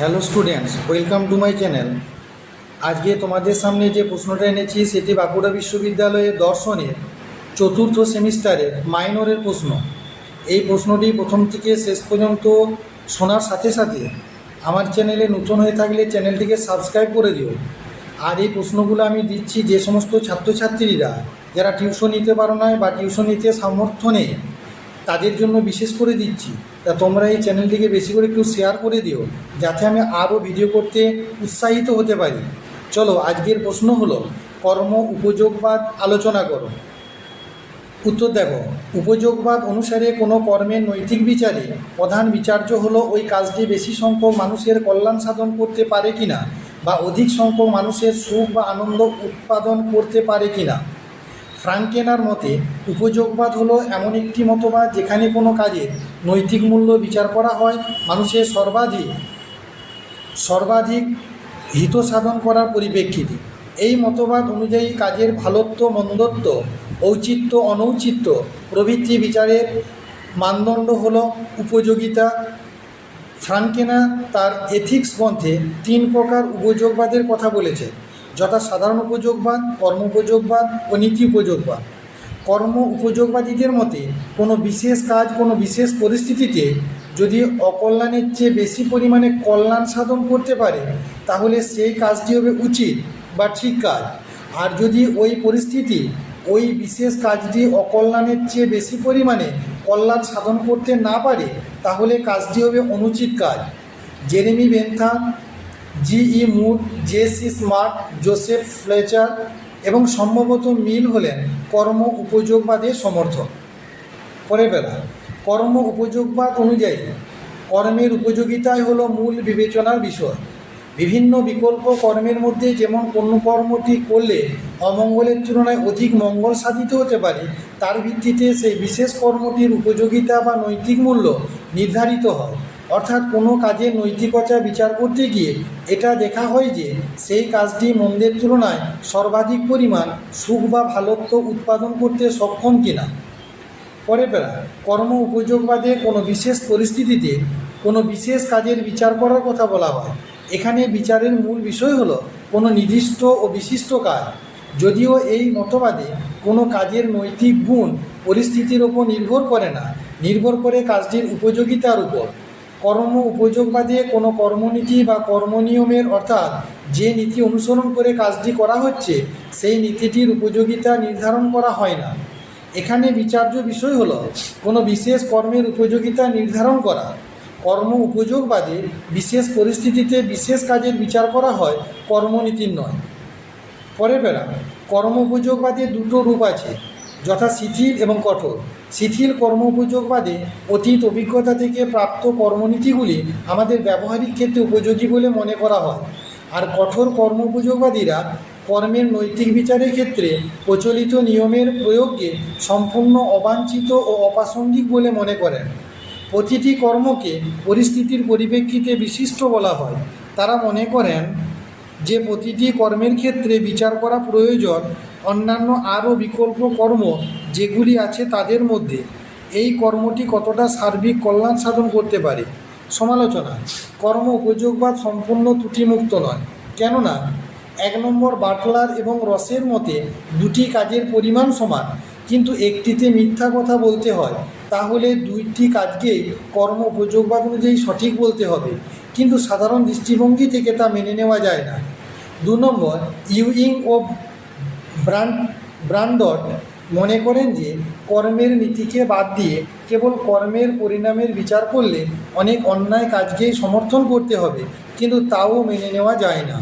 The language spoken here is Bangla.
Hello students, welcome to my channel. আজকে তোমাদের সামনে যে প্রশ্নটা এনেছি, সেটি বাঁকুড়া বিশ্ববিদ্যালয়ের দর্শনের চতুর্থ সেমিস্টারের মাইনরের প্রশ্ন। এই প্রশ্নটি প্রথম থেকে শেষ পর্যন্ত শোনার সাথে সাথে আমার চ্যানেলে নতুন হয়ে থাকলে চ্যানেলটিকে সাবস্ক্রাইব করে দিও। আর এই প্রশ্নগুলো আমি দিচ্ছি যে সমস্ত ছাত্রছাত্রীরা, যারা টিউশন নিতে পারো না বা টিউশন নিতে সামর্থ্য নেই তাদের জন্য বিশেষ করে দিচ্ছি। তা তোমরা এই চ্যানেলটিকে বেশি করে একটু শেয়ার করে দিও, যাতে আমি আরও ভিডিও করতে উৎসাহিত হতে পারি। চলো, আজকের প্রশ্ন হলো, কর্ম, উপযোগবাদ আলোচনা করো। উত্তর দেখো উপযোগবাদ অনুসারে কোনো কর্মের নৈতিক বিচারে প্রধান বিচার্য হলো ওই কাজটি বেশি সংখ্যক মানুষের কল্যাণ সাধন করতে পারে কিনা, বা অধিক সংখ্যক মানুষের সুখ বা আনন্দ উৎপাদন করতে পারে কিনা। ফ্রাঙ্কেনার মতে, উপযোগবাদ হলো এমন একটি মতবাদ যেখানে কোনো কাজের নৈতিক মূল্য বিচার করা হয়, মানুষের সর্বাধিক সর্বাধিক হিত সাধন করার পরিপ্রেক্ষিতে। এই মতবাদ অনুযায়ী কাজের ভালোত্ব, মন্দত্ব, ঔচিত্য, অনৌচিত্য প্রভৃতি বিচারের মানদণ্ড হল উপযোগিতা। ফ্রাঙ্কেনা তার এথিক্স গ্রন্থে তিন প্রকার উপযোগবাদের কথা বলেছে যথা সাধারণ উপযোগবাদ কর্ম উপযোগবাদ ও নীতি উপযোগবাদ কর্ম উপযোগবাদীদের মতে, কোনো বিশেষ কাজ, কোনো বিশেষ পরিস্থিতিতে যদি অকল্যাণের চেয়ে বেশি পরিমাণে কল্যাণ সাধন করতে পারে, তাহলে সেই কাজটি হবে উচিত বা ঠিক কাজ। আর যদি ওই পরিস্থিতি, ওই বিশেষ কাজটি অকল্যাণের চেয়ে বেশি পরিমাণে কল্যাণ সাধন করতে না পারে, তাহলে কাজটি হবে অনুচিত কাজ। Jeremy Bentham G E Moore J C Smart, Joseph Fletcher এবং সম্ভবত মিল হলেন কর্ম উপযোগবাদের সমর্থক। পরে বেলা, কর্ম উপযোগবাদ অনুযায়ী, কর্মের উপযোগিতাই হলো মূল বিবেচনার বিষয়। বিভিন্ন বিকল্প কর্মের মধ্যে যেমন কোনো কর্মটি করলে অমঙ্গলের তুলনায় অধিক মঙ্গল সাধিত হতে পারে, তার ভিত্তিতে সেই বিশেষ কর্মটির উপযোগিতা বা নৈতিক মূল্য নির্ধারিত হয়। অর্থাৎ কোনো কাজের নৈতিকতা বিচার করতে গিয়ে এটা দেখা হয় যে সেই কাজটি মন্দের তুলনায় সর্বাধিক পরিমাণ সুখ বা ভালোত্ব উৎপাদন করতে সক্ষম কিনা। পরে বেলা, কর্ম উপযোগবাদে কোনো বিশেষ পরিস্থিতিতে কোনো বিশেষ কাজের বিচার করার কথা বলা হয়। এখানে বিচারের মূল বিষয় হলো কোনো নির্দিষ্ট ও বিশিষ্ট কাজ। যদিও এই মতবাদে কোনো কাজের নৈতিক গুণ পরিস্থিতির ওপর নির্ভর করে না, নির্ভর করে কাজটির উপযোগিতার উপর। কর্ম উপযোগবাদে কোনো কর্মনীতি বা কর্মনিয়মের অর্থাৎ যে নীতি অনুসরণ করে কাজটি করা হচ্ছে, সেই নীতিটির উপযোগিতা নির্ধারণ করা হয় না। এখানে বিচার্য বিষয় হলো কোনো বিশেষ কর্মের উপযোগিতা নির্ধারণ করা। কর্ম উপযোগবাদে বিশেষ পরিস্থিতিতে বিশেষ কাজের বিচার করা হয় কর্মনীতির নয়। পরে বেড়া কর্ম উপযোগবাদে দুটো রূপ আছে। যথা শিথিল এবং কঠোর। শিথিল কর্ম উপযোগবাদে অতীত অভিজ্ঞতা থেকে প্রাপ্ত কর্মনীতিগুলি আমাদের ব্যবহারিক ক্ষেত্রে উপযোগী বলে মনে করা হয়। আর কঠোর কর্ম উপযোগবাদীরা কর্মের নৈতিক বিচারের ক্ষেত্রে প্রচলিত নিয়মের প্রয়োগকে সম্পূর্ণ অবাঞ্ছিত ও অপ্রাসঙ্গিক বলে মনে করেন। প্রতিটি কর্মকে পরিস্থিতির পরিপ্রেক্ষিতে বিশিষ্ট বলা হয়। তারা মনে করেন যে প্রতিটি কর্মের ক্ষেত্রে বিচার করা প্রয়োজন, অন্যান্য আরও বিকল্প কর্ম যেগুলি আছে তাদের মধ্যে, এই কর্মটি কতটা সার্বিক কল্যাণ সাধন করতে পারে? সমালোচনা। কর্ম উপযোগবাদ সম্পূর্ণ ত্রুটিমুক্ত নয়। কেননা, এক নম্বর বাটলার এবং রসের মতে দুটি কাজের পরিমাণ সমান, কিন্তু একটিতে মিথ্যা কথা বলতে হয়, তাহলে দুইটি কাজকেই কর্ম উপযোগবাদ অনুযায়ী সঠিক বলতে হবে। কিন্তু সাধারণ দৃষ্টিভঙ্গি থেকে তা মেনে নেওয়া যায় না। দু নম্বর, ইউইং ও ব্রান্ড ব্রান্ডট মনে করেন যে কর্মের নীতিকে বাদ দিয়ে কেবল কর্মের পরিণামের বিচার করলে অনেক অন্যায় কাজকেই সমর্থন করতে হবে, কিন্তু তাও মেনে নেওয়া যায় না।